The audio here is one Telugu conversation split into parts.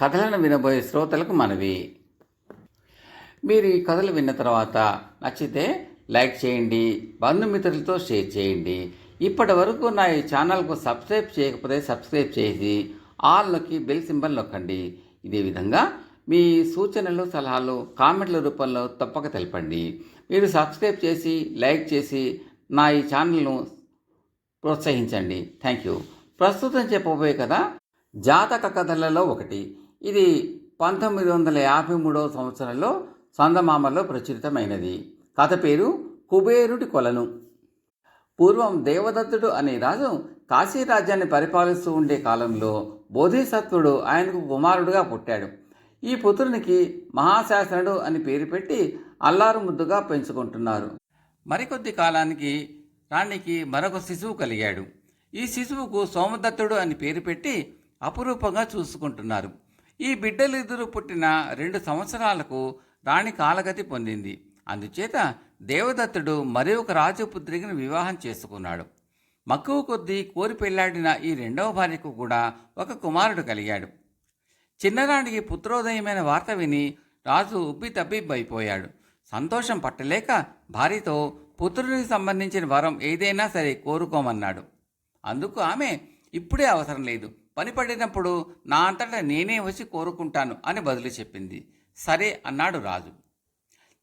కథలను వినబోయే శ్రోతలకు మనవి. మీరు ఈ కథలు విన్న తర్వాత నచ్చితే లైక్ చేయండి బంధుమిత్రులతో షేర్ చేయండి. ఇప్పటి వరకు నా ఈ ఛానల్కు సబ్స్క్రైబ్ చేయకపోతే సబ్స్క్రైబ్ చేసి ఆల్ నొక్కి బెల్ సింబల్ నొక్కండి. ఇదే విధంగా మీ సూచనలు సలహాలు కామెంట్ల రూపంలో తప్పక తెలపండి. మీరు సబ్స్క్రైబ్ చేసి లైక్ చేసి నా ఈ ఛానల్ను ప్రోత్సహించండి. Thank you. ప్రస్తుతం చెప్పబోయే కదా జాతక కథలలో ఒకటి. ఇది పంతొమ్మిది వందల యాభై మూడవ సంవత్సరంలో చందమామలో ప్రచురితమైనది. కథ పేరు కుబేరుడి కొలను. పూర్వం దేవదత్తుడు అనే రాజు కాశీ రాజ్యాన్ని పరిపాలిస్తూ ఉండే కాలంలో బోధిసత్వుడు ఆయనకు కుమారుడుగా పుట్టాడు. ఈ పుత్రునికి మహాశాసనుడు అని పేరు పెట్టి అల్లారు ముద్దుగా పెంచుకుంటున్నారు. మరికొద్ది కాలానికి రాణికి మరొక శిశువు కలిగాడు. ఈ శిశువుకు సోమదత్తుడు అని పేరు పెట్టి అపురూపంగా చూసుకుంటున్నారు. ఈ బిడ్డలిద్దరూ పుట్టిన రెండు సంవత్సరాలకు రాణి కాలగతి పొందింది. అందుచేత దేవదత్తుడు మరి ఒక రాజపుత్రికను వివాహం చేసుకున్నాడు. మక్కువ కొద్దీ కోరి పెళ్ళాడిన ఈ రెండవ భార్యకు కూడా ఒక కుమారుడు కలిగాడు. చిన్నరాణికి పుత్రోదయమైన వార్త విని రాజు ఉబ్బి తబ్బిబ్బైపోయాడు సంతోషం పట్టలేక భార్యతో పుత్రునికి సంబంధించిన వరం ఏదైనా సరే కోరుకోమన్నాడు. అందుకు ఆమె ఇప్పుడే అవసరం లేదు. పని పడినప్పుడు నా అంతటా నేనే వచ్చి కోరుకుంటాను అని బదులు చెప్పింది. సరే అన్నాడు రాజు.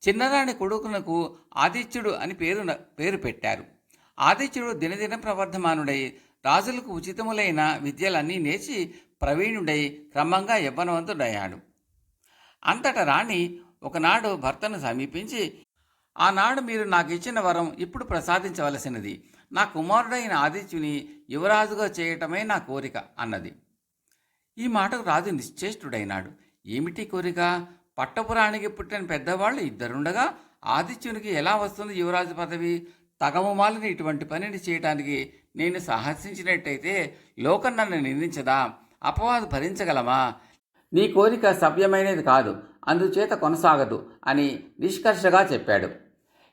చిన్నరాణి కొడుకునకు ఆదిత్యుడు అని పేరు పేరు పెట్టారు. ఆదిత్యుడు దినదిన ప్రవర్ధమానుడై రాజులకు ఉచితములైన విద్యలన్నీ నేర్చి ప్రవీణుడై క్రమంగా యవ్వనవంతుడయ్యాడు. అంతట రాణి ఒకనాడు భర్తను సమీపించి ఆనాడు మీరు నాకు ఇచ్చిన వరం ఇప్పుడు ప్రసాదించవలసినది. నా కుమారుడైన ఆదిత్యుని యువరాజుగా చేయటమే నా కోరిక అన్నది. ఈ మాటకు రాజు నిశ్చేష్టుడైనాడు. ఏమిటి కోరిక? పట్టపురానికి పుట్టిన పెద్దవాళ్ళు ఇద్దరుండగా ఆదిత్యునికి ఎలా వస్తుంది యువరాజు పదవి? తగముమాలని ఇటువంటి పనిని చేయటానికి నేను సాహసించినట్టయితే లోకం నన్ను నిందించదా? అపవాదు భరించగలమా? నీ కోరిక సవ్యమైనది కాదు అందుచేత కొనసాగదు అని నిష్కర్షగా చెప్పాడు.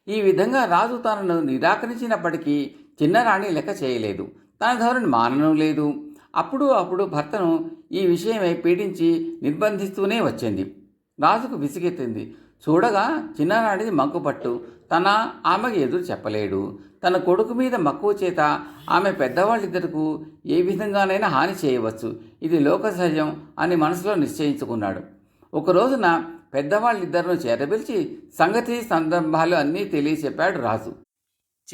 ఈ విధంగా రాజు తనను నిరాకరించినప్పటికీ చిన్నరాణి లెక్క చేయలేదు. తన ధోరణి మానడం లేదు. అప్పుడు అప్పుడు భర్తను ఈ విషయమై పీడించి నిర్బంధిస్తూనే వచ్చింది. రాజుకు విసిగెత్తింది. చూడగా చిన్ననాడిది మగ్గుపట్టు తన ఆమెకు ఎదురు చెప్పలేడు. తన కొడుకు మీద మక్కువ చేత ఆమె పెద్దవాళ్ళిద్దరకు ఏ విధంగానైనా హాని చేయవచ్చు. ఇది లోక సహజం అని మనసులో నిశ్చయించుకున్నాడు. ఒక రోజున పెద్దవాళ్ళిద్దరిని చేరబిలిచి సంగతి సందర్భాలు అన్నీ తెలియచెప్పాడు రాజు.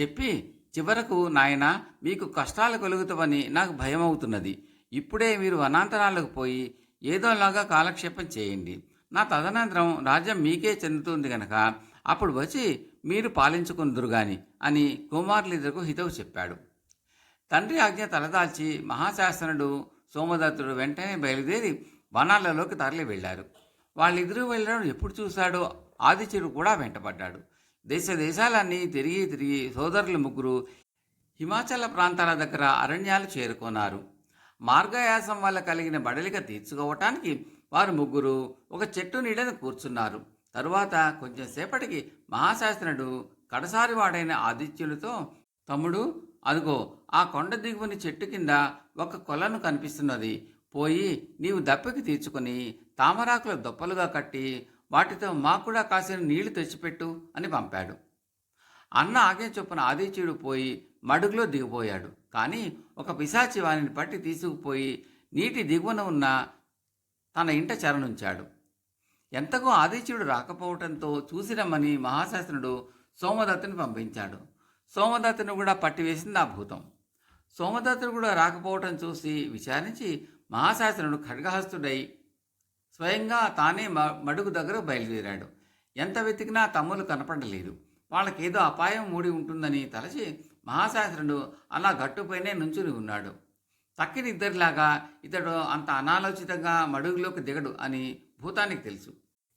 చెప్పి చివరకు నాయన మీకు కష్టాలు కలుగుతావని నాకు భయమవుతున్నది. ఇప్పుడే మీరు వనాంతరాలకు పోయి ఏదోలాగా కాలక్షేపం చేయండి. నా తదనంతరం రాజ్యం మీకే చెందుతుంది గనక అప్పుడు వచ్చి మీరు పాలించుకుందురు గాని అని కుమారులిద్దరికి హితవు చెప్పాడు. తండ్రి ఆజ్ఞ తలదాల్చి మహాశాసనుడు సోమదత్తుడు వెంటనే బయలుదేరి వనాలలోకి తరలి వెళ్ళారు వాళ్ళిద్దరూ వెళ్ళడం ఎప్పుడు చూశాడో ఆదిత్యుడు కూడా వెంటపడ్డాడు దేశ దేశాలన్నీ తిరిగి తిరిగి సోదరులు ముగ్గురు హిమాచల ప్రాంతాల దగ్గర అరణ్యాలు చేరుకున్నారు. మార్గయాసం వల్ల కలిగిన బడలిక తీర్చుకోవటానికి వారు ముగ్గురు ఒక చెట్టు నీడను కూర్చున్నారు. తరువాత కొంచెం సేపటికి మహాశాస్త్రుడు కడసారివాడైన ఆదిత్యులతో తమ్ముడు అదిగో ఆ కొండ దిగువని చెట్టు కింద ఒక కొలను కనిపిస్తున్నది. పోయి నీవు దప్పికి తీర్చుకొని తామరాకుల దొప్పలుగా కట్టి వాటితో మాకు కూడా కాసిన నీళ్ళు తెచ్చిపెట్టు అని పంపాడు. అన్న ఆగే చొప్పున ఆదిత్యుడు పోయి మడుగులో దిగిపోయాడు. కానీ ఒక పిశాచి వానిని పట్టి తీసుకుపోయి నీటి దిగువన ఉన్న తన ఇంట చరణుంచాడు ఎంతకో ఆదిత్యుడు రాకపోవటంతో చూసి రమ్మని సోమదత్తుని పంపించాడు. సోమదత్తుని కూడా పట్టివేసింది ఆ భూతం. సోమదత్తుడు కూడా రాకపోవటం చూసి విచారించి మహాశాసనుడు ఖడ్గహస్తుడై స్వయంగా తానే మడుగు దగ్గర బయలుదేరాడు. ఎంత వెతికినా తమ్ములు కనపడలేదు. వాళ్ళకేదో అపాయం మూడి ఉంటుందని తలచి మహాశాస్త్రుడు అలా గట్టుపైనే నుంచుని ఉన్నాడు. తక్కిన ఇద్దరిలాగా ఇతడు అంత అనాలోచితంగా మడుగులోకి దిగడు అని భూతానికి తెలుసు.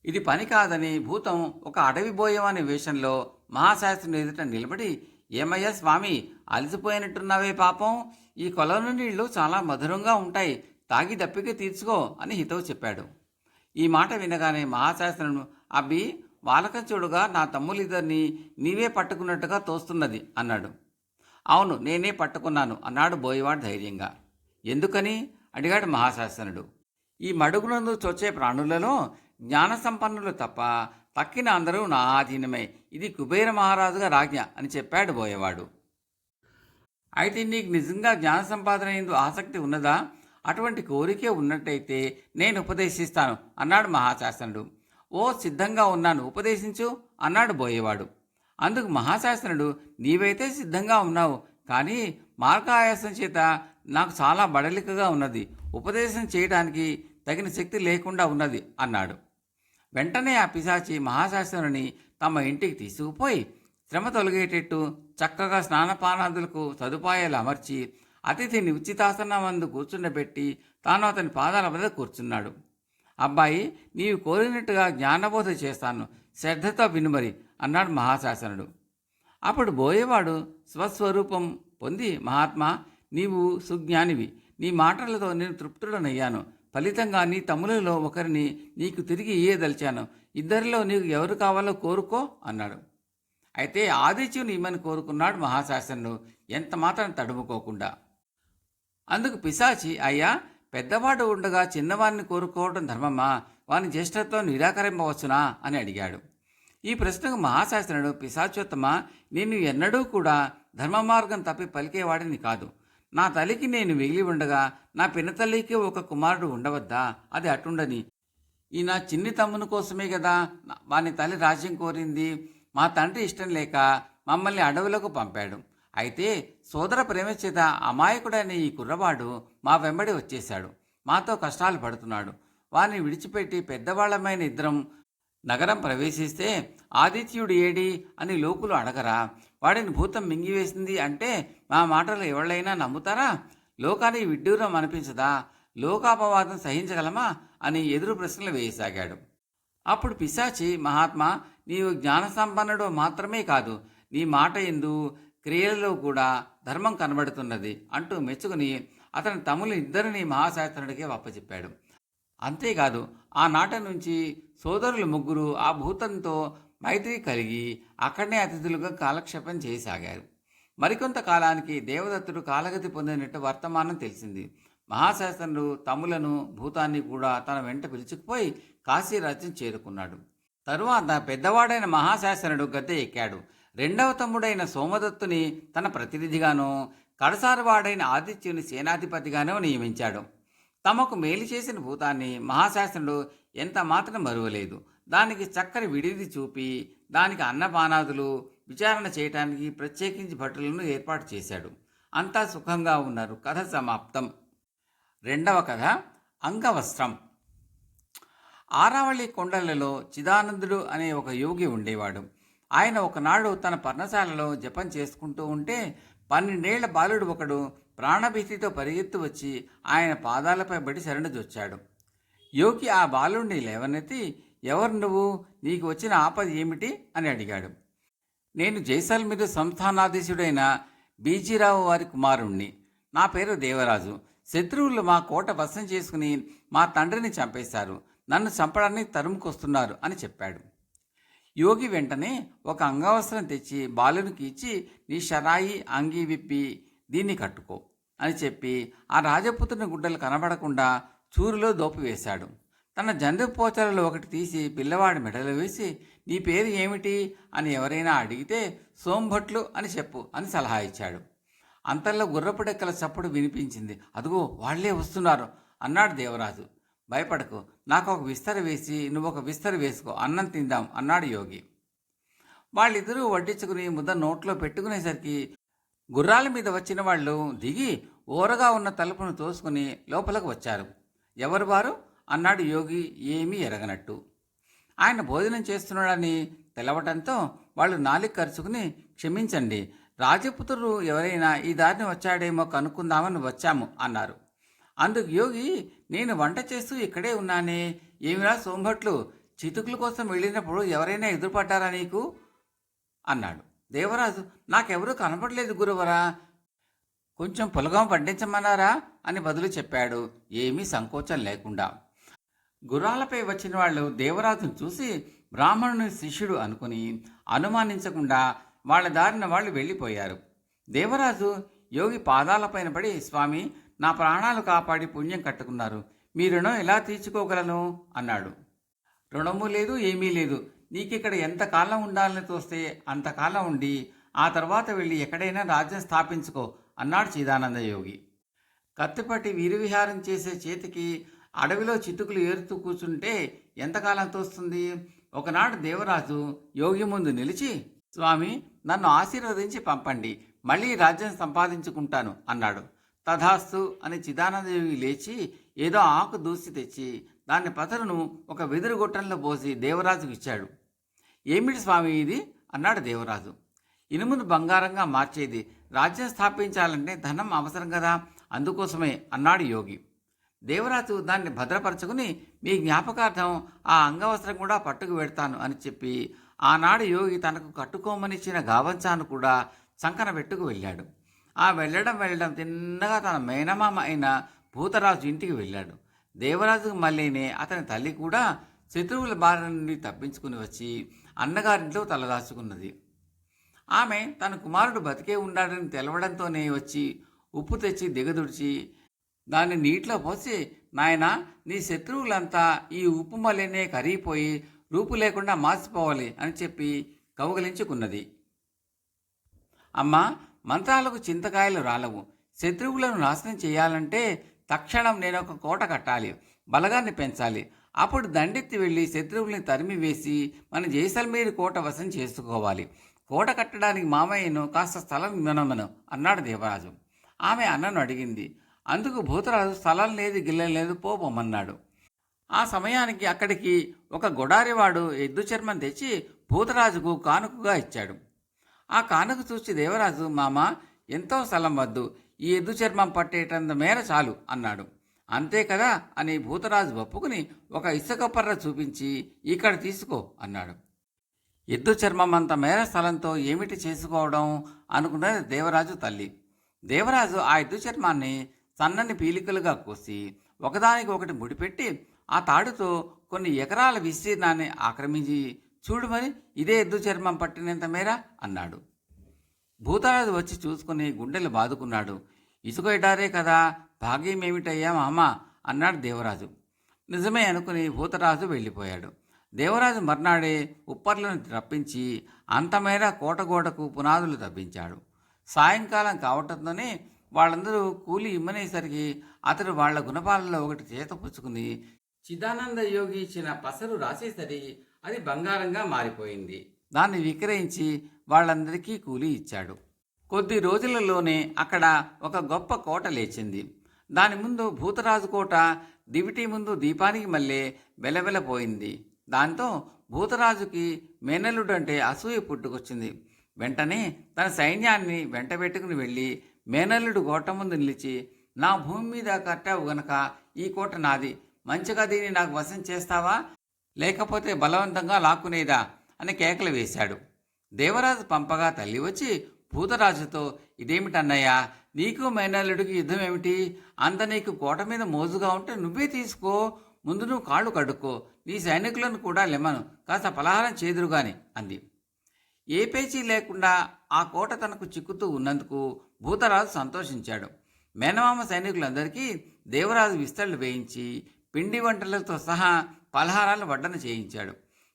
ఇది పని కాదని భూతం ఒక అడవి బోయం అనే వేషంలో మహాశాస్త్రుని ఎదుట నిలబడి ఏమయ్యా స్వామి అలసిపోయినట్టున్నావే పాపం? ఈ కొలను నీళ్ళు చాలా మధురంగా ఉంటాయి. తాగి దప్పిక తీర్చుకో అని హితవు చెప్పాడు. ఈ మాట వినగానే మహాశాస్త్రను అబ్బి వాలకంచుడుగా నా తమ్ములిద్దరిని నీవే పట్టుకున్నట్టుగా తోస్తున్నది అన్నాడు. అవును నేనే పట్టుకున్నాను అన్నాడు బోయవాడు ధైర్యంగా. ఎందుకని? అడిగాడు మహాశాసనుడు ఈ మడుగునందు చొచ్చే ప్రాణులలో జ్ఞాన సంపన్నులు తప్ప తక్కిన అందరూ నా ఆధీనమే. ఇది కుబేర మహారాజుగా రాజ్ఞ అని చెప్పాడు బోయేవాడు. అయితే నీకు నిజంగా జ్ఞాన సంపాదన ఎందు ఆసక్తి ఉన్నదా? అటువంటి కోరికే ఉన్నట్టయితే నేను ఉపదేశిస్తాను అన్నాడు మహాశాసనుడు. ఓ సిద్ధంగా ఉన్నాను ఉపదేశించు అన్నాడు బోయేవాడు. అందుకు మహాశాసనుడు నీవైతే సిద్ధంగా ఉన్నావు కానీ మార్గాయాసం చేత నాకు చాలా బడలికగా ఉన్నది ఉపదేశం చేయడానికి తగిన శక్తి లేకుండా ఉన్నది అన్నాడు. వెంటనే ఆ పిశాచి మహాశాసనుని తమ ఇంటికి తీసుకుపోయి శ్రమ తొలగేటట్టు చక్కగా స్నానపానాదులకు సదుపాయాలు అమర్చి అతిథిని ఉచితాసనం ఉచితాసనమందు కూర్చుండబెట్టి తాను అతని పాదాల వద్ద కూర్చున్నాడు. అబ్బాయి నీవు కోరినట్టుగా జ్ఞానబోధ చేస్తాను. శ్రద్ధతో వినుమరి అన్నాడు మహాశాసనుడు. అప్పుడు బోయేవాడు స్వస్వరూపం పొంది మహాత్మా నీవు సుజ్ఞానివి. నీ మాటలతో నేను తృప్తుడనయ్యాను. ఫలితంగా నీ తమ్ములలో ఒకరిని నీకు తిరిగి ఇయ్యదలిచాను. ఇద్దరిలో నీకు ఎవరు కావాలో కోరుకో అన్నాడు. అయితే ఆదిత్యుని ఇమ్మని కోరుకున్నాడు మహాశాసనుడు. ఎంత మాత్రం తడుముకోకుండా. అందుకు పిశాచి అయ్యా పెద్దవాడు ఉండగా చిన్నవాడిని కోరుకోవడం ధర్మమా? వాని జ్యేష్ఠత్వం నిరాకరింపవచ్చునా? అని అడిగాడు. ఈ ప్రశ్నకు మహాశాస్త్రుడు పిశాచోత్తమ నేను ఎన్నడూ కూడా ధర్మ మార్గం తప్పి పలికేవాడిని కాదు. నా తల్లికి నేను మిగిలి ఉండగా నా పినతల్లికి ఒక కుమారుడు ఉండవద్దా? అది అటుండని. ఈ నా చిన్ని తమ్ముని కోసమే కదా వాని తల్లి రాజ్యం కోరింది. మా తండ్రి ఇష్టం లేక మమ్మల్ని అడవులకు పంపాడు. అయితే సోదర ప్రేమ చేత అమాయకుడైన ఈ కుర్రవాడు మా వెంబడి వచ్చేశాడు. మాతో కష్టాలు పడుతున్నాడు. వారిని విడిచిపెట్టి పెద్దవాళ్ళమైన ఇద్దరం నగరం ప్రవేశిస్తే ఆదిత్యుడు ఏడి అని లోకులు అడగరా? వాడిని భూతం మింగివేసింది అంటే మా మాటలు ఎవళ్ళైనా నమ్ముతారా? లోకానికి విడ్డూరం అనిపించదా? లోకాపవాదం సహించగలమా? అని ఎదురు ప్రశ్నలు వేయసాగాడు. అప్పుడు పిశాచి మహాత్మా నీవు జ్ఞానసంపన్నుడు మాత్రమే కాదు నీ మాట ఎందు క్రియలలో కూడా ధర్మం కనబడుతున్నది అంటూ మెచ్చుకుని అతని తమ్ములు ఇద్దరిని మహాశాస్త్రుడికి అప్పచెప్పాడు. అంతేకాదు ఆనాట నుంచి సోదరులు ముగ్గురు ఆ భూతంతో మైత్రి కలిగి అక్కడనే అతిథులుగా కాలక్షేపం చేయసాగారు. మరికొంత కాలానికి దేవదత్తుడు కాలగతి పొందినట్టు వర్తమానం తెలిసింది. మహాశాస్త్రుడు తమ్ములను భూతాన్ని కూడా తన వెంట పిలుచుకుపోయి కాశీరాజ్యం చేరుకున్నాడు. తరువాత పెద్దవాడైన మహాశాసనుడు గద్దె ఎక్కాడు. రెండవ తమ్ముడైన సోమదత్తుని తన ప్రతినిధిగానో కడసారివాడైన ఆదిత్యుని సేనాధిపతిగానో నియమించాడు. తమకు మేలు చేసిన భూతాన్ని మహాశాసనుడు ఎంత మాత్రం మరువలేదు. దానికి చక్కని విడిది చూపి దానికి అన్నపానాదులు విచారణ చేయటానికి ప్రత్యేకించి భటులను ఏర్పాటు చేశాడు. అంతా సుఖంగా ఉన్నారు. కథ సమాప్తం. రెండవ కథ అంగవస్త్రం. ఆరావళి కొండలలో చిదానందుడు అనే ఒక యోగి ఉండేవాడు. ఆయన ఒకనాడు తన పర్ణశాలలో జపం చేసుకుంటూ ఉంటే పన్నెండేళ్ళ బాలుడు ఒకడు ప్రాణభీతితో పరిగెత్తు వచ్చి ఆయన పాదాలపై బడి శరణుజొచ్చాడు యోగి ఆ బాలుడిని లేవనెత్తి ఎవరు నువ్వు? నీకు వచ్చిన ఆపద ఏమిటి? అని అడిగాడు. నేను జైసల్మీర్ సంస్థానాధీశుడైన బీజీరావు వారి కుమారుణ్ణి. నా పేరు దేవరాజు. శత్రువులు మా కోట వశం చేసుకుని మా తండ్రిని చంపేశారు. నన్ను చంపడానికి తరుముకొస్తున్నారు అని చెప్పాడు. యోగి వెంటనే ఒక అంగవస్త్రం తెచ్చి బాలునికి ఇచ్చి నీ షరాయి అంగీ విప్పి దీన్ని కట్టుకో అని చెప్పి ఆ రాజపుత్రుని గుడ్డలు కనబడకుండా చూరులో దోపివేశాడు తన జంతుపోచలలో ఒకటి తీసి పిల్లవాడి మెడలో వేసి నీ పేరు ఏమిటి అని ఎవరైనా అడిగితే సోంభట్లు అని చెప్పు అని సలహా ఇచ్చాడు. అంతల్లో గుర్రపుడెక్కల చప్పుడు వినిపించింది. అదుగో వాళ్ళే వస్తున్నారు అన్నాడు దేవరాజు. భయపడకు. నాకు ఒక విస్తర వేసి నువ్వు ఒక విస్తర వేసుకో. అన్నం తిందాం అన్నాడు యోగి. వాళ్ళిద్దరూ వడ్డించుకుని ముద్ద నోట్లో పెట్టుకునేసరికి గుర్రాల మీద వచ్చిన వాళ్ళు దిగి ఓరగా ఉన్న తలుపును తోసుకుని లోపలికి వచ్చారు. ఎవరు వారు? అన్నాడు యోగి ఏమీ ఎరగనట్టు. ఆయన భోజనం చేస్తున్నాడని తెలవటంతో వాళ్ళు నాలుగు ఖర్చుకుని క్షమించండి రాజపుత్రుడు ఎవరైనా ఈ దారిని వచ్చాడేమో కనుక్కుందామని వచ్చాము అన్నారు. అందుకు యోగి నేను వంట చేస్తూ ఇక్కడే ఉన్నానే. ఏమిరా సోంభట్లు? చితుకుల కోసం వెళ్ళినప్పుడు ఎవరైనా ఎదురుపడ్డారా నీకు? అన్నాడు. దేవరాజు నాకెవరూ కనపడలేదు గురువరా. కొంచెం పులగం పండించమన్నారా? అని బదులు చెప్పాడు. ఏమీ సంకోచం లేకుండా. గుర్రాలపై వచ్చిన వాళ్ళు దేవరాజును చూసి బ్రాహ్మణుని శిష్యుడు అనుకుని అనుమానించకుండా వాళ్ళ దారిన వాళ్ళు వెళ్ళిపోయారు. దేవరాజు యోగి పాదాలపైన పడి స్వామి నా ప్రాణాలు కాపాడి పుణ్యం కట్టుకున్నారు. మీ రుణం ఎలా తీర్చుకోగలను? అన్నాడు. రుణము లేదు ఏమీ లేదు. నీకిక్కడ ఎంతకాలం ఉండాలని తోస్తే అంతకాలం ఉండి ఆ తర్వాత వెళ్ళి ఎక్కడైనా రాజ్యం స్థాపించుకో అన్నాడు చిదానంద యోగి. కత్తిపట్టి వీరవిహారం చేసే చేతికి అడవిలో చిటుకులు ఏరుతూ కూర్చుంటే ఎంతకాలం తోస్తుంది? ఒకనాడు దేవరాజు యోగి ముందు నిలిచి స్వామి నన్ను ఆశీర్వదించి పంపండి. మళ్ళీ రాజ్యం సంపాదించుకుంటాను అన్నాడు. తథాస్తు అని చిదానందదేవి లేచి ఏదో ఆకు దూసి తెచ్చి దాని పతరును ఒక వెదురు గొట్టంలో పోసి దేవరాజుకు ఇచ్చాడు. ఏమిటి స్వామి ఇది? అన్నాడు దేవరాజు. ఇనుమును బంగారంగా మార్చేది. రాజ్యం స్థాపించాలంటే ధనం అవసరం కదా. అందుకోసమే అన్నాడు యోగి. దేవరాజు దాన్ని భద్రపరచుకుని మీ జ్ఞాపకార్థం ఆ అంగవస్త్రం కూడా పట్టుకు పెడతాను అని చెప్పి ఆనాడు యోగి తనకు కట్టుకోమనిచ్చిన గావంచాను కూడా చంకన పెట్టుకు వెళ్ళాడు. ఆ వెళ్ళడం వెళ్ళడం తిన్నగా తన మేనమామ అయిన భూతరాజు ఇంటికి వెళ్ళాడు. దేవరాజుకు మళ్ళీనే అతని తల్లి కూడా శత్రువుల బారి నుండి తప్పించుకుని వచ్చి అన్నగారింట్లో తలదాచుకున్నది. ఆమె తన కుమారుడు బతికే ఉన్నాడని తెలవడంతోనే వచ్చి ఉప్పు తెచ్చి దిగదుడిచి దాన్ని నీటిలో పోసి నాయన నీ శత్రువులంతా ఈ ఉప్పు మల్లెనే కరిగిపోయి రూపు లేకుండా మార్చిపోవాలి అని చెప్పి కౌగలించుకున్నది. అమ్మా మంత్రాలకు చింతకాయలు రాలవు. శత్రువులను నాశనం చేయాలంటే తక్షణం నేను ఒక కోట కట్టాలి. బలగాన్ని పెంచాలి. అప్పుడు దండెత్తి వెళ్ళి శత్రువుల్ని తరిమి వేసి మన జైసల్మేరు కోట వశం చేసుకోవాలి. కోట కట్టడానికి మామయ్యను కాస్త స్థలం ఇవ్వనమను అన్నాడు దేవరాజు. ఆమె అన్నను అడిగింది. అందుకు భూతరాజు స్థలం లేదు గిల్లం లేదు పోమన్నాడు ఆ సమయానికి అక్కడికి ఒక గొడారివాడు ఎద్దు చర్మం తెచ్చి భూతరాజుకు కానుకగా ఇచ్చాడు. ఆ కానుక చూసి దేవరాజు మామ ఎంతో స్థలం వద్దు. ఈ ఎద్దు చర్మం పట్టేటంత మేర చాలు అన్నాడు. అంతే కదా? అని భూతరాజు ఒప్పుకుని ఒక ఇసుక పర్ర చూపించి ఇక్కడ తీసుకో అన్నాడు. ఎద్దు చర్మం అంత మేర స్థలంతో ఏమిటి చేసుకోవడం? అనుకున్నది దేవరాజు తల్లి. దేవరాజు ఆ ఎద్దు చర్మాన్ని సన్నని పీలికలుగా కోసి ఒకదానికి ఒకటి ముడిపెట్టి ఆ తాడుతో కొన్ని ఎకరాల విస్తీర్ణాన్ని ఆక్రమించి చూడు మరి ఇదే ఎద్దు చర్మం పట్టినంత మేర అన్నాడు. భూతరాజు వచ్చి చూసుకుని గుండెలు బాదుకున్నాడు. ఇసుక ఎడారే కదా భాగ్యం ఏమిటయ్యా మామ? అన్నాడు దేవరాజు. నిజమే అనుకుని భూతరాజు వెళ్ళిపోయాడు. దేవరాజు మర్నాడే ఉప్పర్లను రప్పించి అంతమేర కోటగోడకు పునాదులు తప్పించాడు సాయంకాలం కావటంతోనే వాళ్ళందరూ కూలి ఇమ్మనేసరికి అతడు వాళ్ళ గుణపాలలో ఒకటి చేత పుచ్చుకుని చిదానంద యోగి ఇచ్చిన పసరు రాసేసరి అది బంగారంగా మారిపోయింది. దాన్ని విక్రయించి వాళ్ళందరికీ కూలి ఇచ్చాడు. కొద్ది రోజులలోనే అక్కడ ఒక గొప్ప కోట లేచింది. దాని ముందు భూతరాజు కోట దివిటి ముందు దీపానికి మళ్ళీ వెలవెలపోయింది. దాంతో భూతరాజుకి మేనల్లుడంటే అసూయ పుట్టుకొచ్చింది. వెంటనే తన సైన్యాన్ని వెంటబెట్టుకుని వెళ్ళి మేనల్లుడు కోట ముందు నిలిచి నా భూమి మీద కట్టావు గనక ఈ కోట నాది. మంచిగా దీన్ని నాకు వశం చేస్తావా? లేకపోతే బలవంతంగా లాక్కునేదా అని కేకలు వేశాడు. దేవరాజు పంపగా తల్లి వచ్చి భూతరాజుతో ఇదేమిటన్నయ్యా? నీకు మైనాలుడికి యుద్ధం ఏమిటి? అంత నీకు కోట మీద మోజుగా ఉంటే నువ్వే తీసుకో. ముందు నువ్వు కాళ్ళు కడుక్కో. నీ సైనికులను కూడా లెమ్మను. కాస్త పలహారం చేదురుగాని అంది. ఏ పేచీ లేకుండా ఆ కోట తనకు చిక్కుతూ ఉన్నందుకు భూతరాజు సంతోషించాడు. మేనమామ సైనికులందరికీ దేవరాజు విస్తళ్ళు వేయించి పిండి వంటలతో సహా పలహారాలు వడ్డన చేయించాడు.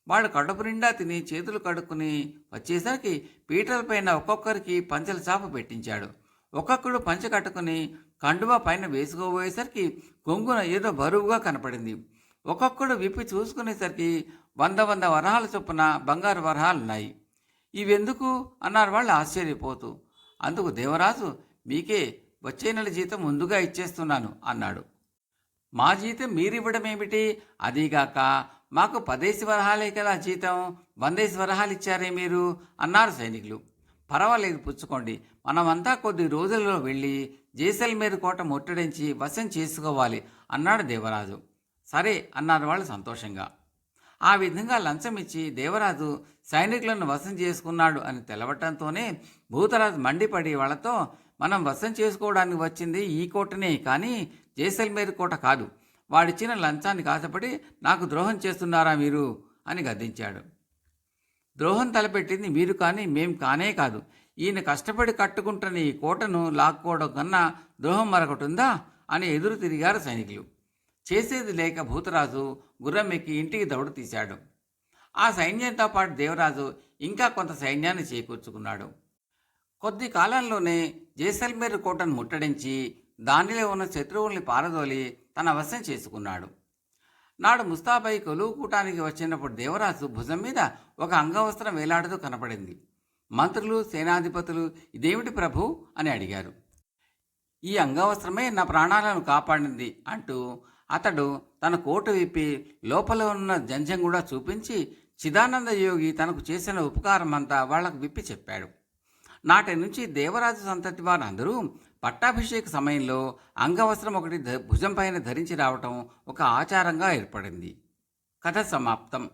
వాడు కడుపు నిండా తిని చేతులు కడుక్కుని వచ్చేసరికి పీటలపైన ఒక్కొక్కరికి పంచల చాప పెట్టించాడు. ఒక్కొక్కడు పంచ కట్టుకుని కండువా పైన వేసుకోబోయేసరికి కొంగున ఏదో బరువుగా కనపడింది. ఒక్కొక్కడు విప్పి చూసుకునేసరికి వంద వంద వరహాల చొప్పున బంగారు వరహాలున్నాయి ఇవెందుకు? అన్నారు వాళ్ళు ఆశ్చర్యపోతూ. అందుకు దేవరాజు మీకే వచ్చే నెల జీతం ముందుగా ఇచ్చేస్తున్నాను అన్నాడు. మా జీతం మీరివ్వడమేమిటి? అదీగాక మాకు పదేసి వరహాలే కదా జీతం. వందేసి వరహాలు ఇచ్చారే మీరు? అన్నారు సైనికులు. పర్వాలేదు పుచ్చుకోండి. మనమంతా కొద్ది రోజుల్లో వెళ్ళి జైసల్మేర్ కోట ముట్టడించి వశం చేసుకోవాలి అన్నాడు దేవరాజు. సరే అన్నారు వాళ్ళు సంతోషంగా. ఆ విధంగా లంచం ఇచ్చి దేవరాజు సైనికులను వశం చేసుకున్నాడు అని తెలవటంతోనే భూతరాజు మండిపడి వాళ్ళతో మనం వశం చేసుకోవడానికి వచ్చింది ఈ కోటనే కానీ జైసల్మేర్ కోట కాదు. వాడిచ్చిన లంచాన్ని కాసపడి నాకు ద్రోహం చేస్తున్నారా మీరు? అని గద్దించాడు. ద్రోహం తలపెట్టింది మీరు కానీ మేం కానే కాదు. ఈయన కష్టపడి కట్టుకుంటున్న ఈ కోటను లాక్కోవడం కన్నా ద్రోహం మరొకటి ఉందా అని ఎదురు తిరిగారు సైనికులు. చేసేది లేక భూతరాజు గుర్రం ఎక్కి ఇంటికి దౌడు తీశాడు. ఆ సైన్యంతో పాటు దేవరాజు ఇంకా కొంత సైన్యాన్ని చేకూర్చుకున్నాడు. కొద్ది కాలంలోనే జైసల్మేర్ కోటను ముట్టడించి దానిలో ఉన్న శత్రువుల్ని పారదోలి తన వశం చేసుకున్నాడు. నాడు ముస్తాబాయి కొలువుకూటానికి వచ్చినప్పుడు దేవరాజు భుజం మీద ఒక అంగవస్త్రం వేలాడుతూ కనపడింది. మంత్రులు సేనాధిపతులు ఇదేమిటి ప్రభు అని అడిగారు. ఈ అంగవస్త్రమే నా ప్రాణాలను కాపాడింది అంటూ అతడు తన కోటు విప్పి లోపల ఉన్న జంజం కూడా చూపించి చిదానంద యోగి తనకు చేసిన ఉపకారం అంతా వాళ్ళకు విప్పి చెప్పాడు. నాటి నుంచి దేవరాజు సంతతి వారు అందరూ పట్టాభిషేక సమయంలో అంగవస్త్రం ఒకటి భుజం పైన ధరించి రావటం ఒక ఆచారంగా ఏర్పడింది. కథ సమాప్తం.